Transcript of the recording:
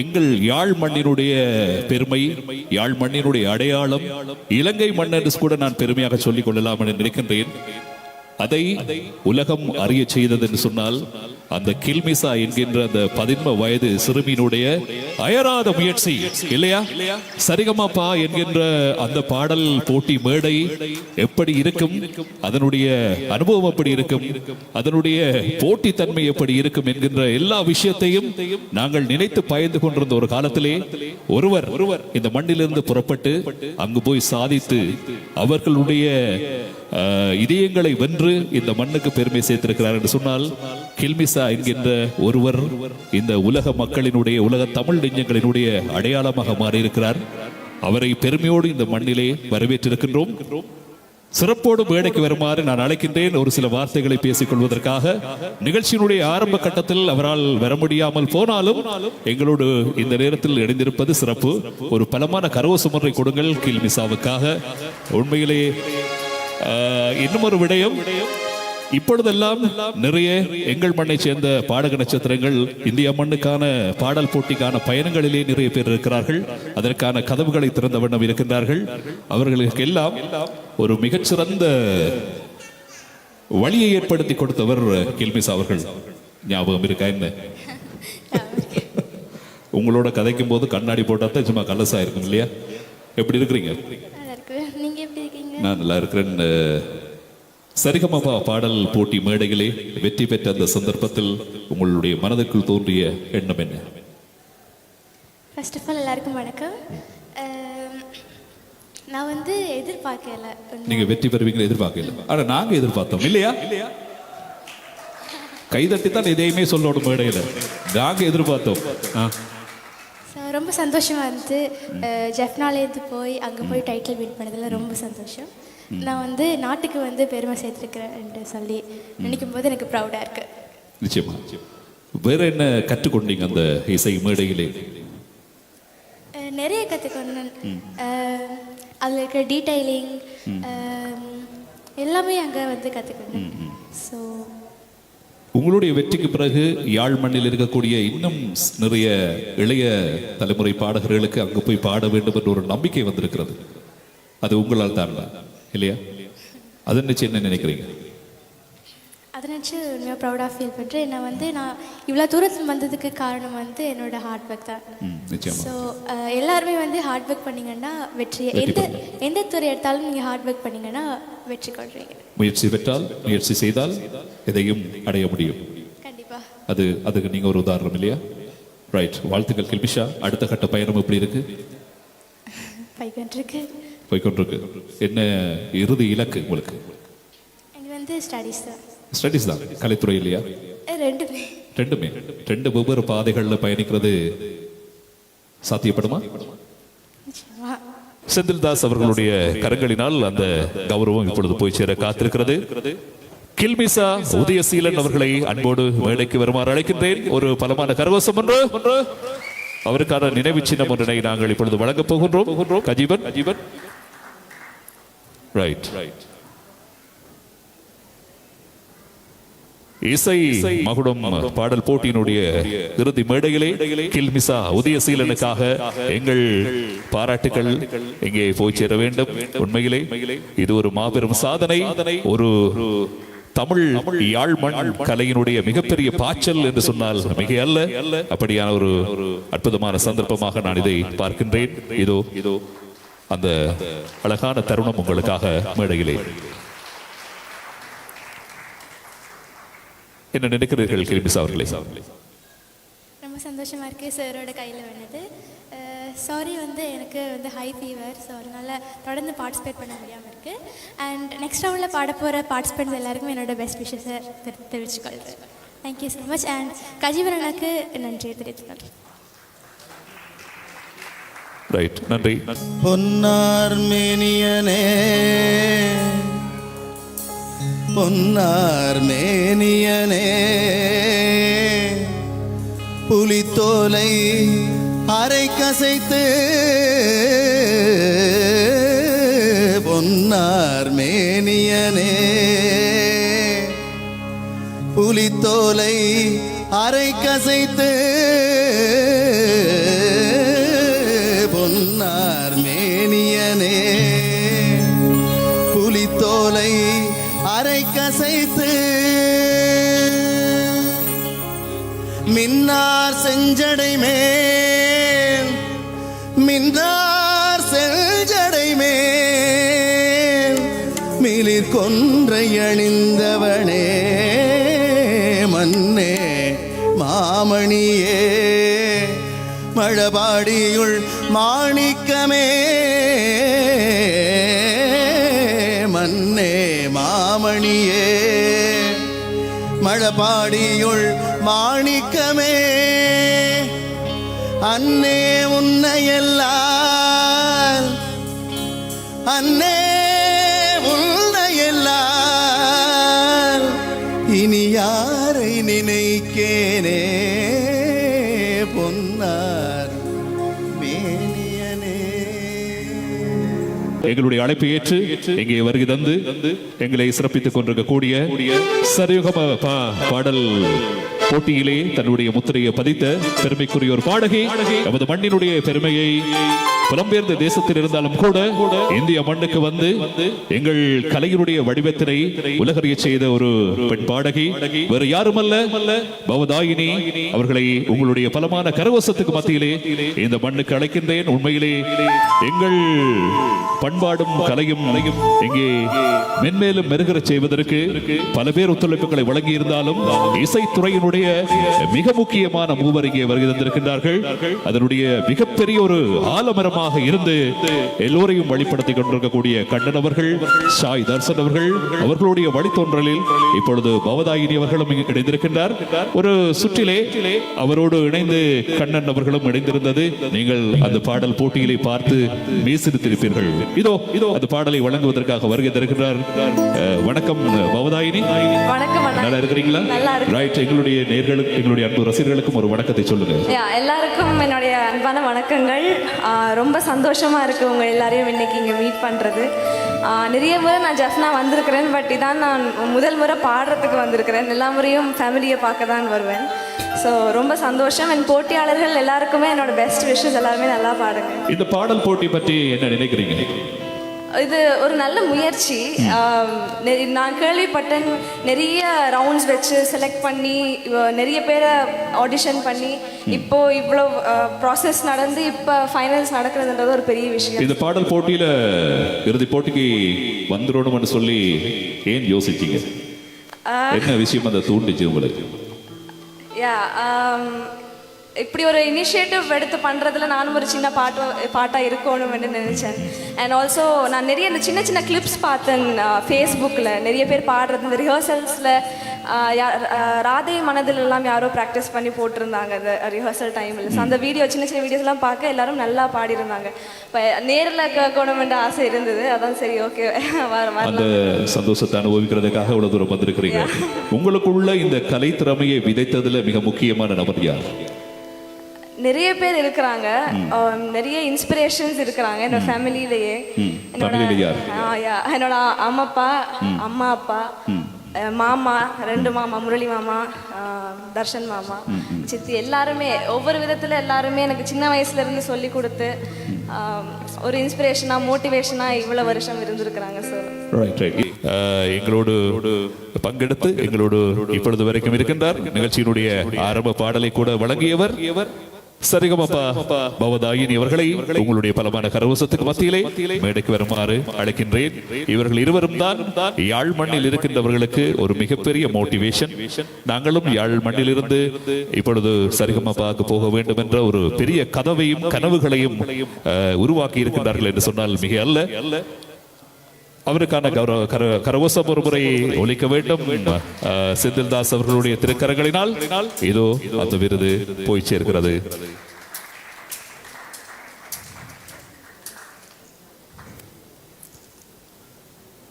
எங்கள் யாழ் மண்ணினுடைய பெருமை யாழ் மண்ணினுடைய அடையாளம் இலங்கை மண் என்று கூட நான் பெருமையாக சொல்லிக் கொள்ளலாம் என்று நினைக்கின்றேன். அதை உலகம் அறிய செய்தது என்று சொன்னால் அந்த கில்மிசா என்கின்ற அந்த பதின்ம வயது சிறுமியினுடைய அயராத முயற்சி இல்லையா? சரிகமாப்பா என்கின்ற அந்த பாடல் போட்டி மேடை எப்படி இருக்கும்? அதனுடைய அனுபவம் எப்படி இருக்கும்? அதனுடைய போட்டி தன்மை எப்படி இருக்கும் என்கின்ற எல்லா விஷயத்தையும் நாங்கள் நினைத்து பயந்து கொண்டிருந்த ஒரு காலத்திலே ஒருவர் ஒருவர் இந்த மண்ணிலிருந்து புறப்பட்டு அங்கு போய் சாதித்து அவர்களுடைய இதயங்களை வென்று இந்த மண்ணுக்கு பெருமை சேர்த்திருக்கிறார் என்று சொன்னால் கில்மிசா என்கின்ற ஒருவர் இந்த உலக மக்களினுடைய உலக தமிழ் நெஞ்சங்களினுடைய அடையாளமாக மாறியிருக்கிறார். அவரை பெருமையோடு இந்த மண்ணிலே வரவேற்றிருக்கின்றோம். சிறப்போடு மேடைக்கு வருமாறு நான் அழைக்கின்றேன். ஒரு சில வார்த்தைகளை பேசிக் கொள்வதற்காக நிகழ்ச்சியினுடைய ஆரம்ப கட்டத்தில் அவரால் வர முடியாமல் போனாலும் எங்களோடு இந்த நேரத்தில் இணைந்திருப்பது சிறப்பு. ஒரு பலமான கரவசம் ஒன்றை கொடுங்கள் கில்மிசாவுக்காக உண்மையிலேயே இன்னும் ஒரு விடயம். இப்பொழுதெல்லாம் நிறைய எங்கள் மண்ணை சேர்ந்த பாடக நட்சத்திரங்கள் இந்திய மண்ணுக்கான பாடல் போட்டிக்கான பயணங்களிலே நிறைய பேர் இருக்கிறார்கள். அதற்கான கதவுகளை திறந்த வண்ணம் இருக்கின்றார்கள். அவர்களுக்கு எல்லாம் ஒரு மிகச்சிறந்த வழியை ஏற்படுத்தி கொடுத்தவர் கில்மிஸ் அவர்கள். ஞாபகம் இருக்கா என்ன? உங்களோட கதைக்கும் போது கண்ணாடி போட்டா தான் சும்மா கலசா இருக்கும் இல்லையா? எப்படி இருக்கிறீங்க? நான் நல்லா இருக்கிறேன். சரிகமபா பாடல் போட்டி மேடைகளே வெற்றி பெற்ற அந்த சந்தர்ப்பத்தில் உங்களுடைய மனதுக்குள் தோன்றிய எண்ணம் என்ன? ஃபர்ஸ்ட் ஆஃப் ஆல் எல்லாருக்கும் வணக்கம். நான் வந்து எதிர்பார்க்கல. நீங்க வெற்றி பெறுவீங்க எதிர்பார்க்கல. ஆனா நாங்க எதிர்பார்த்தோம் இல்லையா? கைதட்டி தான் எதையுமே சொல்லணும் மேடையில. நாங்க எதிர்பார்த்தோம். ரொம்ப சந்தோஷமா இருந்துச்சு. அஹ், ஜெஃப்னாலேருந்து போய் அங்கே போய் டைட்டில் வின் பண்ணதில் ரொம்ப சந்தோஷம். நான் வந்து நாட்டுக்கு வந்து பெருமை சேர்த்துருக்கிறேன்ட்டு சொல்லி நினைக்கும் போது எனக்கு ப்ரௌடாக இருக்கு. நிச்சயமா. வேற என்ன கற்றுக்கொண்டீங்க அந்த இசை மேடையிலே? நிறைய கற்றுக்கொண்டேன். அதில் இருக்கிற டீடைலிங் எல்லாமே அங்கே வந்து கற்றுக்கொண்டேன். ஸோ உங்களுடைய வெற்றிக்கு பிறகு யாழ் மண்ணில் இருக்கக்கூடிய இன்னும் நிறைய இளைய தலைமுறை பாடகர்களுக்கு அங்கு போய் பாட வேண்டும் என்ற ஒரு நம்பிக்கை வந்திருக்கிறது. அது உங்களால் தான் இல்லையா? அதை நினைச்சு என்ன நினைக்கிறீங்க? அதை நினச்சி உண்மையாக ப்ரௌடாக ஃபீல் பண்ணுறேன் நான் வந்து நான் இவ்வளோ தூரத்தில் வந்ததுக்கு காரணம் வந்து என்னோட ஹார்ட் ஒர்க் தான். ஸோ எல்லாருமே வந்து ஹார்ட் ஒர்க் பண்ணீங்கன்னா வெற்றி எந்த எந்த துறை எடுத்தாலும் நீங்கள் ஹார்ட் ஒர்க் பண்ணீங்கன்னா வெற்றி கொள்றீங்க. முயற்சி பெற்றால் முயற்சி செய்தால் எதையும் அடைய முடியும். கண்டிப்பாக அது அதுக்கு நீங்க ஒரு உதாரணம் இல்லையா? ரைட் வாழ்த்துக்கள் கில்மிஷா அடுத்த கட்ட பயணம் எப்படி இருக்கு? பைக்கன்றிருக்கு போய்கொண்டிருக்கு. என்ன இறுதி இலக்கு உங்களுக்கு? வந்து ஸ்டடீஸ் தான். ஸ்டடிஸ் தான்? கலைத்துறை இல்லையா? ரெண்டுமே. ரெண்டுமே. ரெண்டு வெவ்வேறு பாதைகளில் பயணிக்கிறது சாத்தியப்படுமா? செந்தில்தாஸ் அவர்களுடைய கரங்களினால் அந்த கௌரவம் இப்பொழுது போய் சேர காத்திருக்கிறது. கில்மிசா உதயசீலன் அவர்களை அன்போடு மேடைக்கு வருமாறு அழைக்கின்றேன். ஒரு பலமான கரகோஷம் ஒன்று. அவருக்கான நினைவு சின்னம் ஒன்றினை நாங்கள் இப்பொழுது வழங்கப் போகின்றோம். கஜீவன் கஜீவன். ரைட் இசை மகுடம் பாடல் போட்டியினுடைய இறுதி மேடையிலே கில்மிசா உதயசீலனுக்காக எங்கள் பாராட்டுகள் இங்கே போய் சேர வேண்டும் உண்மையிலே இது ஒரு மாபெரும் சாதனை ஒரு தமிழ் யாழ் மண் கலையினுடைய மிகப்பெரிய பாய்ச்சல் என்று சொன்னால் மிக அல்ல. அப்படியான ஒரு அற்புதமான சந்தர்ப்பமாக நான் இதை பார்க்கின்றேன். இதோ இதோ அந்த அழகான தருணம் உங்களுக்காக மேடையிலே. என்ன நினைக்கிறீர்கள் கிருமிசா அவர்களே? ரொம்ப சந்தோஷமாக இருக்குது சாரோட கையில் வேணுது சாரி வந்து எனக்கு வந்து ஹை ஃபீவர் ஸோ அதனால் தொடர்ந்து பார்ட்டிசிபேட் பண்ண முடியாமல் இருக்குது அண்ட் நெக்ஸ்ட் ரவுண்டில் பாட போகிற பார்ட்டிசிபெண்ட்ஸ் எல்லாருக்கும் என்னோட பெஸ்ட் விஷஸை தெரிவிச்சுக்கொள்கிறேன் thank you so much and கஜீவரனுக்கு நன்றியை தெரிவித்துக்கொள்கிறேன் ரைட் நன்றி. பொன்னார்மேனியனே பொன்னார்மேனியனே புலித்தோலை அரை கசைத்து பொன்னார்மேனியனே புலித்தோலை அரை கசைத்து தோலை அரை கசைத்து மின்னார் செஞ்சடை மேல் மின்னார் செஞ்சடை மேல் மிளிர் கொன்றை அணிந்தவனே மன்னே மாமணியே மழபாடியுள் மாணிக்கமே. மழபாடியுள் மாணிக்கமே. அன்னே உன்னையெல்லாம் அன்னே எங்களுடைய அழைப்பை ஏற்று இங்கே வருகை தந்து எங்களை சிறப்பித்துக் கொண்டிருக்கக்கூடிய சரியுகம பா- பாடல் போட்டியிலே தன்னுடைய முத்திரையை பதித்த பெருமைக்குரிய ஒரு பாடகி நமது மண்ணினுடைய பெருமையை புலம்பெயர்ந்த தேசத்தில் இருந்தாலும் கூட இந்திய மண்ணுக்கு வந்து எங்கள் கலையினுடைய வடிவத்தினை உலகறிய செய்த ஒரு பெண் பாடகி வேறு யாருமல்ல பவதாயினி அவர்களை உங்களுடைய பலமான கரவசத்துக்கு மத்தியிலே இந்த மண்ணுக்கு அழைக்கின்றேன். உண்மையிலே எங்கள் பண்பாடும் கலையும் அலையும் இங்கே மென்மேலும் மெருகறச் செய்வதற்கு பல பேர் ஒத்துழைப்புகளை வழங்கி இருந்தாலும் இசைத்துறையினுடைய மிக முக்கியமான மூவர் இங்கே வருகை தந்திருக்கின்றார்கள். அதனுடைய மிகப்பெரிய ஒரு ஆலமரமாக இருந்து எல்லோரையும் வழிபடுத்திக் கொண்டிருக்கக்கூடிய கண்ணன் அவர்கள் ஷாய் தர்சன் அவர்கள் அவர்களுடைய வழித்தோன்றலில் இப்பொழுது பவதாயினி அவர்களும் இணைந்திருக்கின்றார் ஒரு சுற்றிலே அவரோடு இணைந்து கண்ணன் அவர்களும் இணைந்திருந்தது. நீங்கள் அந்த பாடல் போட்டியிலே பார்த்து மீசிருத்திருப்பீர்கள் இதோ இதோ அந்த பாடலை வழங்குவதற்காக வருகை தருகின்றார். வணக்கம் பவதாயினி. நல்லா இருக்கிறீங்களா. ரைட் எங்களுடைய நேர்களுக்கு எங்களுடைய அன்பு ரசிகர்களுக்கும் ஒரு வணக்கத்தை சொல்லுங்க. எல்லாருக்கும் என்னுடைய அன்பான வணக்கங்கள். ரொம்ப சந்தோஷமா இருக்கு உங்க எல்லாரையும் இன்னைக்கு இங்க மீட் பண்றது. நிறைய முறை நான் ஜஃப்னா வந்திருக்கிறேன் பட் இதான் நான் முதல் முறை பாடுறதுக்கு வந்திருக்கிறேன். எல்லா முறையும் ஃபேமிலியை பார்க்க தான் வருவேன். ஸோ ரொம்ப சந்தோஷம். என் போட்டியாளர்கள் எல்லாருக்குமே என்னோட பெஸ்ட் விஷஸ் எல்லாருமே நல்லா பாடுங்க. இந்த பாடல் போட்டி பற்றி என்ன நினைக்கிறீங்க? இது ஒரு நல்ல முயற்சி. நான் கேள்விப்பட்டேன் நிறைய ரவுண்ட்ஸ் வச்சு செலக்ட் பண்ணி நிறைய பேரை ஆடிஷன் பண்ணி இப்போ இவ்வளோ ப்ராசஸ் நடந்து இப்போ ஃபைனல்ஸ் நடக்கிறதுன்றது ஒரு பெரிய விஷயம். இந்த பாடல் போட்டியில இறுதி போட்டிக்கு வந்துடணும்னு சொல்லி ஏன் யோசிச்சீங்க? என்ன விஷயம் அந்த தூண்டுச்சு உங்களுக்கு? யா இப்படி ஒரு இனிஷியேட்டிவ் எடுத்து பண்ணுறதுல நானும் ஒரு சின்ன பாட்டு பாட்டாக இருக்கணும்னு நினச்சேன். அண்ட் ஆல்சோ நான் நிறைய இந்த சின்ன சின்ன கிளிப்ஸ் பார்த்தேன் ஃபேஸ்புக்கில் நிறைய பேர் பாடுறது இந்த ரிஹர்சல்ஸில் ராதை மனதில் எல்லாம் யாரோ ப்ராக்டிஸ் பண்ணி போட்டிருந்தாங்க அந்த ரிஹர்சல் டைமில் ஸோ அந்த வீடியோ சின்ன சின்ன வீடியோஸ்லாம் பார்க்க எல்லாரும் நல்லா பாடியிருந்தாங்க. இப்போ நேரில் கேட்கணுமென்ற ஆசை இருந்தது. அதான் சரி ஓகே வர அந்த சந்தோஷத்தை அனுபவிக்கிறதுக்காக இவ்வளவு தூரம் வந்திருக்கிறீங்க. உங்களுக்குள்ள இந்த கலை திறமையை விதைத்ததுல மிக முக்கியமான நபர் யார்? நிறைய பேர் இருக்கிறாங்க. நிறைய இன்ஸ்பிரேஷன்ஸ் இருக்கிறாங்க என்னோட ஃபேமிலியிலேயே? என்னோட அம்மா அப்பா அம்மா அப்பா மாமா ரெண்டு மாமா முரளி மாமா தர்ஷன் மாமா சித்தி எல்லாருமே ஒவ்வொரு விதத்துல எல்லாருமே எனக்கு சின்ன வயசுல இருந்து சொல்லி கொடுத்து ஒரு இன்ஸ்பிரேஷனா மோட்டிவேஷனா இவ்வளவு வருஷம் இருந்திருக்கிறாங்க சார் ரைட் ரைட் எங்களோடு பங்கெடுத்து எங்களோடு இப்பொழுது வரைக்கும் இருக்கின்றார். நிகழ்ச்சியினுடைய ஆரம்ப பாடலை கூட வழங்கியவர் சரிகமப்பா பவதாயினி அவர்களை உங்களுடைய பலமான கரவசத்துக்கு மத்தியிலே மேடைக்கு வருமாறு அழைக்கின்றேன். இவர்கள் இருவரும் தான் யாழ் மண்ணில் இருக்கின்றவர்களுக்கு ஒரு மிகப்பெரிய மோட்டிவேஷன் நாங்களும் யாழ் மண்ணிலிருந்து இப்பொழுது சரிகமப்பாக்கு போக வேண்டும் என்ற ஒரு பெரிய கதவையும் கனவுகளையும் அஹ், உருவாக்கி இருக்கின்றார்கள் என்று சொன்னால் மிக அல்ல. அவருக்கான கௌரவ கர கரவசம் ஒரு முறை ஒலிக்க வேண்டும் செந்தில்தாஸ் அவர்களுடைய திருக்கரங்களினால் இதோ அந்த விருது போய் சேர்க்கிறது